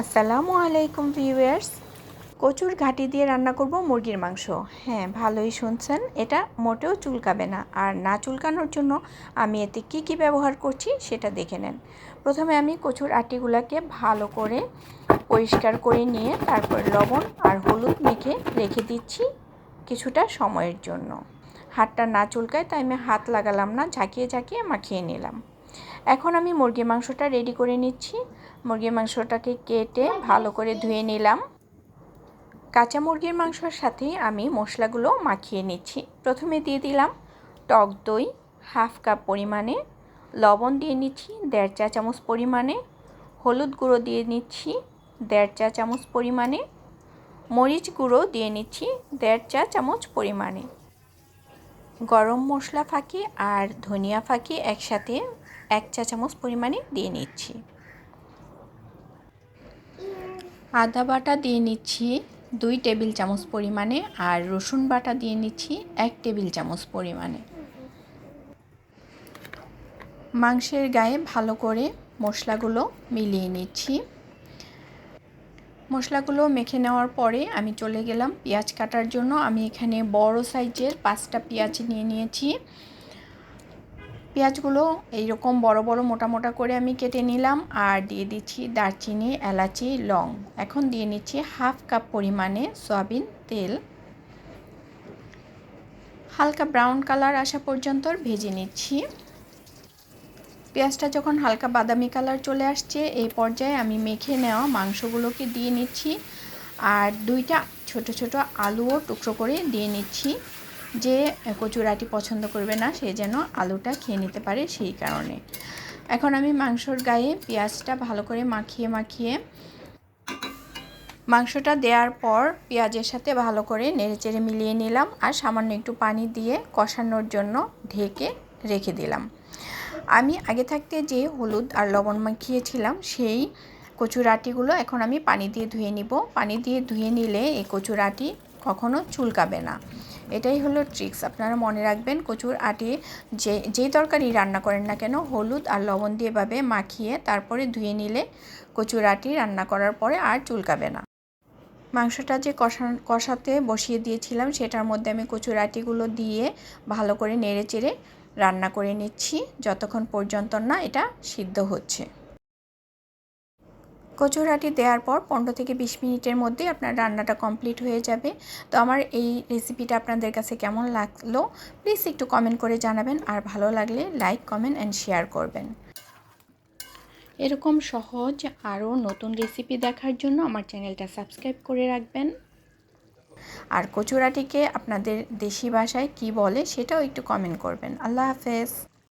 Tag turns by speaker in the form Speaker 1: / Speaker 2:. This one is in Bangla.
Speaker 1: আসসালামু আলাইকুম ভিউয়ার্স। কচুর ঘাটি দিয়ে রান্না করব মুরগির মাংস। হ্যাঁ ভালোই শুনছেন, এটা মোটেও চুলকাবে না। আর না চুলকানোর জন্য আমি এতে কি কি ব্যবহার করছি সেটা দেখে নেন। প্রথমে আমি কচুর আটিগুলোকে ভালো করে পরিষ্কার করে নিয়ে তারপর লবণ আর হলুদ মেখে রেখে দিচ্ছি কিছুটা সময়ের জন্য। হাতটা না চুলকায়, তাই আমি হাত লাগালাম না, ঝাঁকিয়ে ঝাঁকিয়ে মাখিয়ে নিলাম। এখন আমি মুরগির মাংসটা রেডি করে নিচ্ছি। মুরগির মাংসটাকে কেটে ভালো করে ধুয়ে নিলাম। কাঁচা মুরগির মাংসর সাথে আমি মশলাগুলো মাখিয়ে নিচ্ছি। প্রথমে দিয়ে দিলাম টক দই, হাফ কাপ পরিমাণে। লবণ দিয়ে নিচ্ছি দেড় চা চামচ পরিমাণে। হলুদ গুঁড়ো দিয়ে নিচ্ছি দেড় চা চামচ পরিমাণে। মরিচ গুঁড়ো দিয়ে নিচ্ছি দেড় চা চামচ পরিমাণে। গরম মশলা ফাঁকি আর ধনিয়া ফাঁকি একসাথে এক চা চামচ পরিমাণে দিয়ে নিচ্ছি। আদা বাটা দিয়ে নিচ্ছি দুই টেবিল চামচ পরিমাণে আর রসুন বাটা দিয়ে নিচ্ছি এক টেবিল চামচ পরিমাণে। মাংসের গায়ে ভালো করে মশলাগুলো মিলিয়ে নিচ্ছি। মশলাগুলো মেখে নেওয়ার পরে আমি চলে গেলাম পেঁয়াজ কাটার জন্য। আমি এখানে বড় সাইজের পাঁচটা পেঁয়াজ নিয়ে নিয়েছি। পেঁয়াজগুলো এইরকম বড় বড় মোটা মোটা করে আমি কেটে নিলাম আর দিয়ে দিচ্ছি দারচিনি, এলাচি, লং। এখন দিয়ে নিচ্ছি হাফ কাপ পরিমাণে সয়াবিন তেল। হালকা ব্রাউন কালার আসা পর্যন্ত ভেজে নিচ্ছি। পেঁয়াজটা যখন হালকা বাদামি কালার চলে আসছে, এই পর্যায়ে আমি মেখে নেওয়া মাংসগুলোকে দিয়ে নিচ্ছি। আর দুইটা ছোট ছোট আলুও টুকরো করে দিয়ে নিচ্ছি। যে কচুরাটি পছন্দ করবে না, সে যেন আলুটা খেয়ে নিতে পারে সেই কারণে। এখন আমি মাংসর গায়ে পেঁয়াজটা ভালো করে মাখিয়ে মাখিয়ে মাংসটা দেওয়ার পর পেঁয়াজের সাথে ভালো করে নেড়েচেড়ে মিলিয়ে নিলাম আর সামান্য একটু পানি দিয়ে কষানোর জন্য ঢেকে রেখে দিলাম। আমি আগে থাকতে যে হলুদ আর লবণ মাখিয়েছিলাম, সেই কচুরাটিগুলো এখন আমি পানি দিয়ে ধুয়ে নিব। পানি দিয়ে ধুয়ে নিলে এই কচুরাটি কখনো চুলকাবে না। এটাই হলো ট্রিক্স আপনারা মনে রাখবেন, কচুর আটি যে, যেই তরকারি রান্না করেন না কেন, হলুদ আর লবণ দিয়ে এভাবে মাখিয়ে তারপরে ধুয়ে নিলে কচুর আটি রান্না করার পরে আর চুলকাবে না। মাংসটা যে কষা, কষাতে বসিয়ে দিয়েছিলাম, সেটার মধ্যে আমি কচুর আটিগুলো দিয়ে ভালো করে নেড়ে চেড়ে রান্না করে নিচ্ছি। যতক্ষণ পর্যন্ত না এটা সিদ্ধ হচ্ছে। কচুরাটি দেওয়ার পর পনেরো থেকে বিশ মিনিটের মধ্যে আপনার রান্নাটা কমপ্লিট হয়ে যাবে। তো আমার এই রেসিপিটা আপনাদের কাছে কেমন লাগল? প্লিজ একটু কমেন্ট করে জানাবেন। আর ভালো লাগলে লাইক কমেন্ট অ্যান্ড শেয়ার করবেন। এরকম সহজ আরও নতুন রেসিপি দেখার জন্য আমার চ্যানেলটা সাবস্ক্রাইব করে রাখবেন। আর কচুরাটিকে আপনাদের দেশি ভাষায় কি বলে সেটাও একটু কমেন্ট করবেন। আল্লাহ হাফেজ।